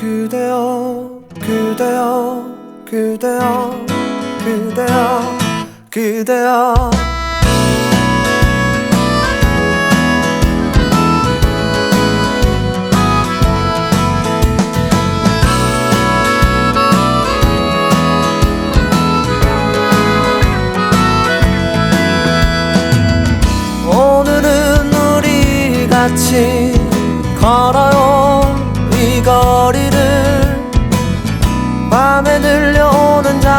그대여 그대여 그대여 그대여 그대여. 오늘은 우리 같이 걸어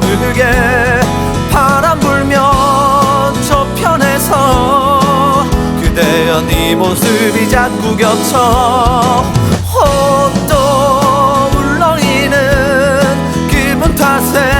모르게 바람 불면 저편에서 그대여 네 모습이 자꾸 겹쳐 또 울렁이는 기분 탓에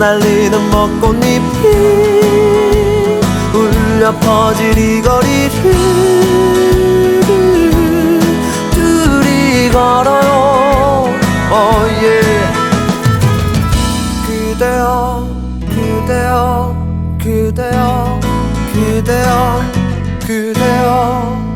날리는 벚꽃잎이 울려 퍼질 이 거리를 둘이 걸어요. 어예 그대여 그대여 그대여 그대여